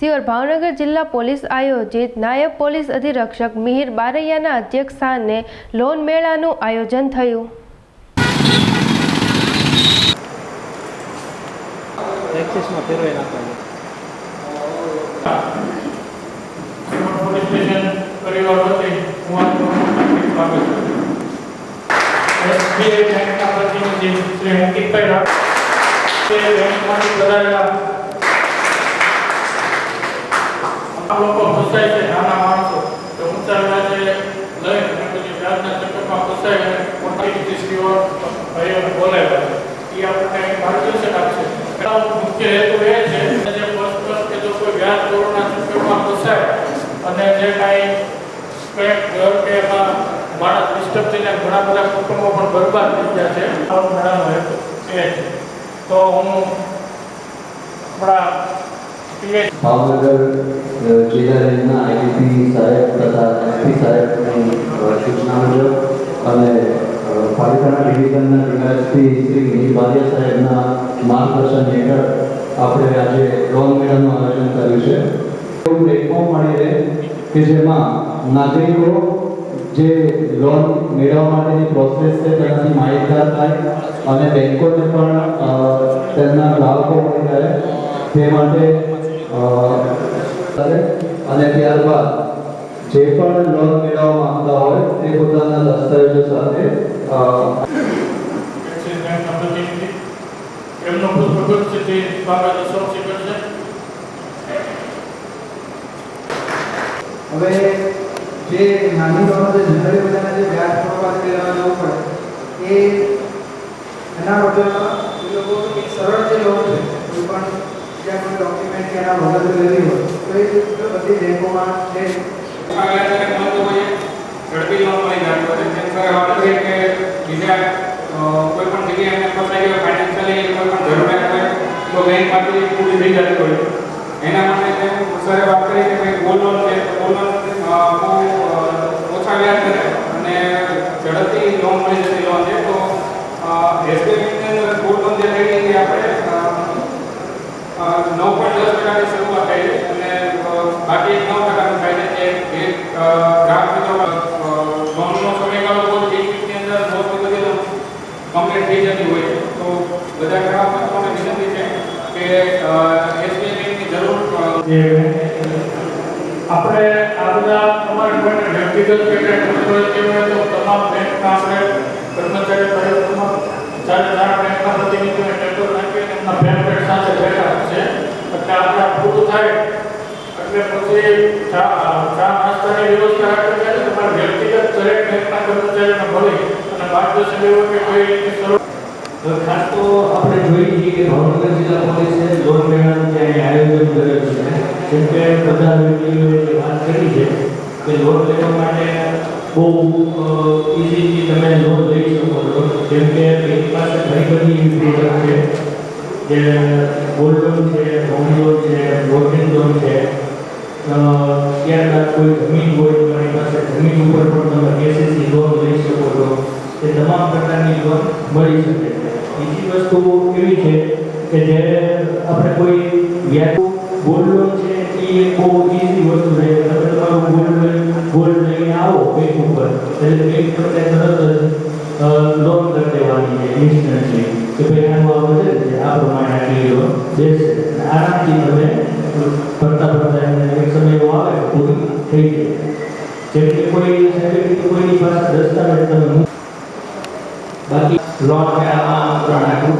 સિયોર ભાવનગર જિલ્લા પોલીસ આયોજિત નાયબ પોલીસ અધિરક્ષક મિહિર બારૈયાના અધ્યક્ષસ્થાને લોન મેળાનું આયોજન થયું. બેંકના પ્રતિનિધિ શ્રી અંકિતભાઈ રાઠ તે બેંકમાંથી કરાયેલા આ લોકો ફસાય છે નાના માણસો તો ઊંચા વ્યાજે લઈ અને પછી વ્યાજના ચક્કરમાં ફસાય અને મોટી દૃષ્ટિઓ ભાઈઓને બોલાવ્યા છે એ આપણને માર્ગદર્શન આપશે એનો મુખ્ય હેતુ એ છે કે જે પરસ્પર કે જો કોઈ વ્યાજ દોરના ચક્કરમાં ફસાય અને જે કાંઈ કંઈક ઘર કે એમાં માણસ ડિસ્ટર્બ થઈને ઘણા બધા કુટુંબો પણ બરબાદ થઈ ગયા છે આવો મેળાનો હેતુ એ છે તો હું આપણા પીએચ ભાવનગર જિલ્લા રેન્જના સાહેબ તથા એસપી સાહેબની સૂચના મુજબ અને પાલિકાના ડિવિઝનના ડીવાયએસપી શ્રી મિહિર સાહેબના માર્ગદર્શન હેઠળ આપણે આજે લોન મેળાનું આયોજન કર્યું છે. એવું પ્લેટફોર્મ મળી રહે કે જેમાં નાગરિકો જે લોન મેળવવા માટેની પ્રોસેસ છે, તેનાથી માહિતગાર થાય અને બેંકોને પણ તેમના ગ્રાહકો મળી રહે. તે માટે અને ત્યારબાદ જે પણ લોન મેળવવા માંગતા હોય, તે પોતાના દસ્તાવેજો સાથે હવે જે નાની બાબતે જનરલી બધાને જે વ્યાજ પાસે લેવા જવું પડે, એ એના બદલામાં એ લોકો એક સરળ જે લોન છે, કોઈ પણ ડોક્યુમેન્ટ કે એના વગર લેવી હોય, તો એ બધી બેંકોમાં ઝડપી લોન મળી જતી હોય કે કોઈ પણ જગ્યાએ એમને ફસાઈ ગયો કોઈ પણ જરૂરિયાત તો બેંકમાંથી પૂરી થઈ જતી હોય એના માટે સરે વાત કરી કે ગોલ્ડ લોન છે લોન ઓછા વ્યાજ દરે અને ઝડપથી લોન મળી લોન છે. તો એસબીઆઈ બેંકની અંદર ગોલ્ડ લોન જે લઈ આપણે નવ પોઈન્ટ દસ ટકાની શરૂઆત થઈ છે અને અ, બાકી એક નવ ટકાનું થાય છે જે એક અ, ગ્રાહક મિત્રો અ, લોનનો સમયગાળો બહુ જ એક વીકની અંદર મોસ્ટલી બધી લોન કમ્પ્લીટ થઈ જતી હોય છે તો બધા ગ્રાહક મિત્રોને વિનંતી છે કે એસબીઆઈ બેંકની જરૂર અ, જે આપણે આ બધા તમારે કોઈને વ્યક્તિગત કે કંઈ ખબર હોય તો તમામ બેંકના આપણે કર્મચારી કાર્યક્રમમાં ચારે ચાર બેંકના પ્રતિનિધિઓને ટેકો નાખીને એમના પેમ્પલેટ સાથે બેઠા છે એટલે આપણે આ પૂરું થાય એટલે પછી ચા ચા નાસ્તાની વ્યવસ્થા રાખવી છે તમારે વ્યક્તિગત દરેક બેંકના કર્મચારીઓને મળી અને માર્ગદર્શન લેવું કે કોઈ રીતે સરળ તો ખાસ તો આપણે જોઈએ છીએ કે ભાવનગર જિલ્લા પોલીસે લોન મેળાનું જે અહીં આયોજન કરેલું છે જેમ કે બધા વ્યક્તિઓએ જે વાત કરી છે કે લોન લેવા માટે બહુ ઇઝીલી તમે લોન લઈ શકો છો જેમ કે બેંક પાસે ઘણી બધી એવી પ્રોડક્ટ છે જે ગોલ્ડ લોન છે હોમ લોન છે વર્કિંગ લોન છે ત્યારબાદ કોઈ જમીન હોય તમારી પાસે જમીન ઉપર પણ તમે કેસીસી લોન લઈ શકો છો. એ તમામ પ્રકારની લોન મળી શકે બીજી વસ્તુ એવી છે કે જ્યારે આપણે કોઈ વ્યાજ ગોલ્ડ લોન છે, એ બહુ ઇઝી વસ્તુ છે તમે તમારું ગોલ્ડ ગોલ્ડ લઈને આવો બેંક ઉપર. એટલે બેંક તમને તરત આટલી લોન દેશે અને આરામથી તમે ભરતા ભરતા એમને એક સમય એવો આવે કે પૂરી થઈ જાય જેમ કે કોઈ સર્ટિફિકેટ કોઈની પાસે દસ્તાવેજ તમે મૂકો. બાકી લોન મેળામાં ત્રણ નાખ્યું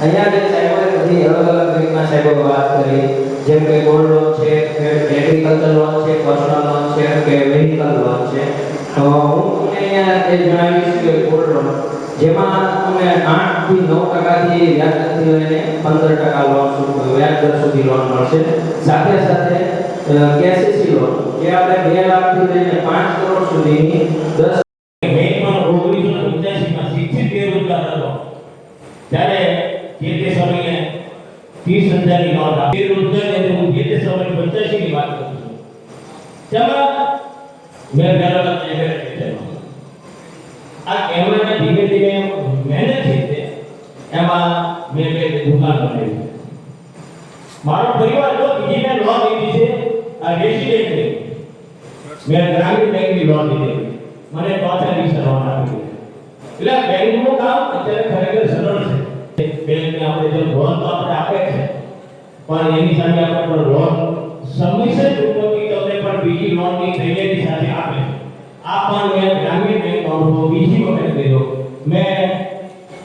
અહીંયા જે સાહેબોએ બધી અલગ અલગ રીતના સાહેબો વાત કરી જેમ કે ગોલ્ડ લોન છે કે એગ્રીકલ્ચર લોન છે પર્સનલ લોન છે કે વેહિકલ લોન છે તો હું તમને અહીંયા એ જણાવીશ કે ગોલ્ડ લોન જેમાં તમે આઠ થી નવ ટકાથી વ્યાજ દરથી લઈને પંદર ટકા લોન સુધી વ્યાજ દર સુધી લોન મળશે સાથે સાથે કેસીસી લોન જે આપણે બે લાખથી લઈને પાંચ કરોડ સુધીની દસ બેંકમાં ઓગણીસો પંચ્યાસીમાં શિક્ષિત બેરોજગાર હતો ત્યારે જે તે સમયે ત્રીસ હજારની લોન આપી બેરોજગાર એટલે હું જે તે સમયે પંચ્યાસીની વાત કરું છું તેમાં મેં પહેલા કેમેરા લીધેલો આ કેમેરાને ધીમે ધીમે મહેનત છે, એમાં મેં બે દુકાન બનાવી મારો પરિવાર જો બીજી મેં લોન લીધી છે, આ રેસિડેન્ટની મેં ગ્રામીણ બેંકની લોન લીધી મને પાછા વીસ લોન આપી એટલે બેંકનું કામ અત્યારે ખરેખર સરળ છે. બેંકને આપણે જો લોન તો આપણે આપે છે, પણ એની સાથે આપણે પણ લોન સમયસર ચૂકવણી તમને પણ બીજી લોનની તૈયારી સાથે આપે છે. આ પણ મેં ગ્રામીણ બેંકમાં બીજી વખત કર્યો મેં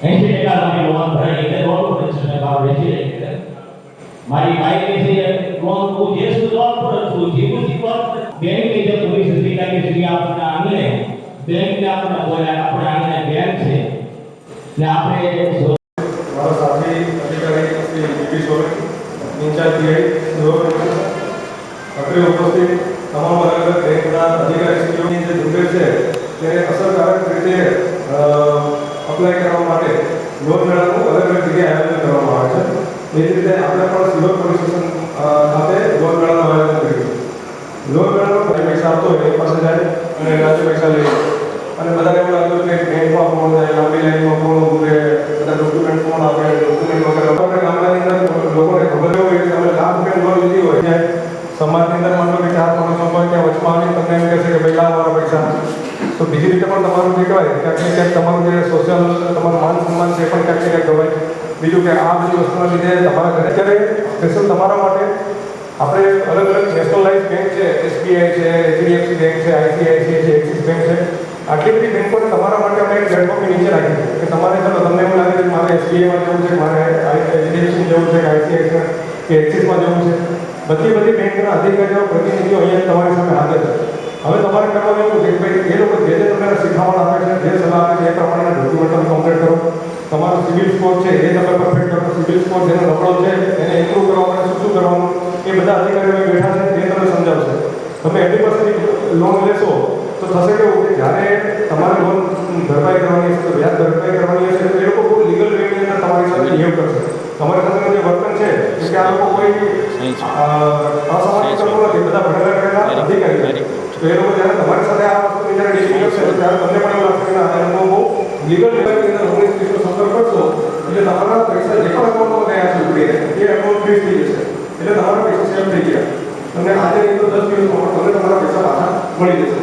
એસી ટકા મારી લોન ભરાઈ એટલે લોન છે ભાવ વેચી રહી છે. મારી બાઈક છે લોન હું જે સુધી લોન પર છું જીવું જીવન બેંક જે પોલીસ અધિકારી છે આપણા આંગણે બેંક ને આપણે બોલ્યા, આપણે આંગણે બેંક છે. ને આપણે લોન મેળાનો જે પૈસા આપતો હોય એની પાસે જાય, અને રાજ્ય પૈસા લઈ. અને બધાને એવું લાગ્યું કે બેંકમાં કોણ થાય, લાંબી લાઈનમાં કોણ ઊભું બધા ડોક્યુમેન્ટ કોણ આપે ડોક્યુમેન્ટ વગેરે. આપણે ગામડાની અંદર લોકોને ખબર હોય કે તમે લાખ રૂપિયા લોન લીધી હોય. ત્યાં સમાજની અંદર માનો કે ચાર માણસો હોય, ત્યાં વચમાં આવીને તમને એમ કહેશે કે ભાઈ લાવ પૈસા. તો બીજી રીતે પણ તમારું જે કહેવાય, ક્યાંક ક્યાંક તમારું જે સોશિયલ તમારું માન સન્માન છે પણ ક્યાંક ક્યાંક ગવાય. બીજું કે આ બધી વસ્તુના લીધે તમારા ઘરે અત્યારે સ્પેશિયલ તમારા માટે આપણે અલગ અલગ નેશનલાઇઝ બેંક છે એસબીઆઈ છે એચડીએફસી બેંક છે આઈસીઆઈસીઆઈ છે એક્સિસ બેંક છે. આટલી બધી બેંકોને તમારા માટે અમે એક પ્લેટફોર્મની નીચે રાખી કે તમારે ચાલો, તમને એવું લાગે કે મારે એસબીઆઈમાં જવું છે, મારે એચડીએફસીમાં જવું છે આઈસીઆઈસી કે એક્સિસમાં જવું છે. બધી બધી બેંકના અધિકારીઓ, પ્રતિનિધિઓ અહીંયા તમારી સામે હાજર છે. હવે તમારે કરવાનું એવું છે કે ભાઈ, એ લોકો જે જે તમને શીખવાડ આપે છે, જે સલાહ આપે છે, એ પ્રમાણેના ડોક્યુમેન્ટ તમે કમ્પ્લીટ કરો. તમારો સિવિલ સ્કોર છે, એ તમે પરફેક્ટ કરો. સિવિલ સ્કોર જેનો નબળો છે, એને ઇમ્પ્રૂવ કરવા માટે શું શું કરવાનું તમે એટી પર્સન્ટ લોન લેશો તો થશે કેવું કે જ્યારે તમારે લોન ભરપાઈ કરવાની હશે તો વ્યાજ ભરપાઈ કરવાની હશે તો એ લોકો બહુ લીગલ વેની અંદર તમારી સાથે બિહેવ કરશે તમારી સાથેનું જે વર્તન છે કે આ લોકો કોઈ અ, અસામાજિક તત્વો નથી બધા ભણેલા ગણેલા અધિકારી છે તો એ લોકો જ્યારે તમારી સાથે આ વસ્તુની જ્યારે ડીલ કરશે તો ત્યારે તમને પણ એવું લાગશે કે ના એ લોકો બહુ લીગલ લેવલની અંદર ઓગણીસ ત્રીસનો સંપર્ક કરશો એટલે તમારા પૈસા જે પણ એકાઉન્ટમાં ગયા છે ઉપડી એ એકાઉન્ટ ફ્રીઝ થઈ જશે એટલે તમારા પૈસા સેવ થઈ ગયા તમને આજે નહીં તો દસ દિવસમાં પણ તમને તમારા પૈસા પાછા મળી જશે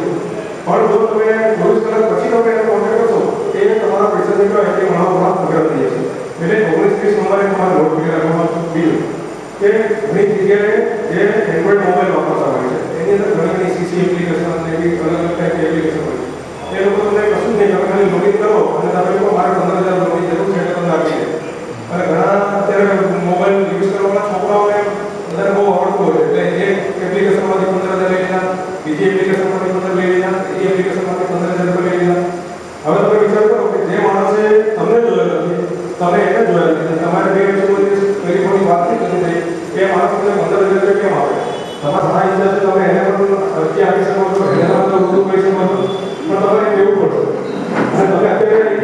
પણ જો તમે ચોવીસ કલાક પછી તમે એને કોન્ટેક્ટ કરશો એ તમારા પૈસા જે કહેવાય એ ઘણા ઘણા પકડ થઈ જશે એટલે ઓગણીસ ત્રીસ નંબરે તમારે નોટ કરી રાખવામાં બીજું કે ઘણી જગ્યાએ જે એન્ડ્રોઈડ મોબાઈલ વાપરતા હોય છે એની અંદર ઘણી ઘણી સીસી એપ્લિકેશન અને એવી અલગ અલગ ટાઈપની એપ્લિકેશન હોય છે એ લોકો તમને કશું જ નહીં તમે ખાલી લોગિન કરો અને તમે લોકો મારે પંદર હજાર લોનની જરૂર છે એટલે તમને આપી દે અને ઘણા અત્યારે મોબાઈલ યુઝ કરવાના છોકરાઓને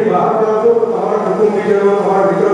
તમે અત્યારે અહીંથી બહાર જાઓ છો તો તમારા કુટુંબીજનો તમારા મિત્ર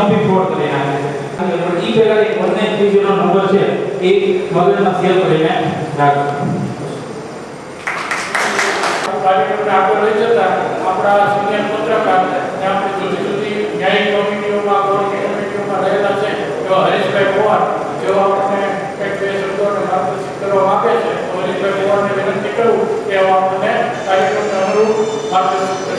ને એનો બી ફ્રોડ કરી નાખે છે પણ ઈ પહેલા એક one nine three zero number છે એ મગજમાં સેવ કરીને રાખો કાર્યક્રમને આગળ લઈ જતા આપણા સિનિયર પત્રકાર અને આપણી જુદી જુદી ન્યાયિક કમિટીઓમાં કોર્ટની કમિટીઓમાં રહેલા છે એવા હરીશભાઈ પવાર જેઓ આપણને કંઈક બે શબ્દોને માર્ગદર્શિત કરવા માંગે છે તો હરીશભાઈ પવારને વિનંતી કરું કે એવા આપણને કાર્યક્રમને અનુરૂપ માર્ગદર્શિત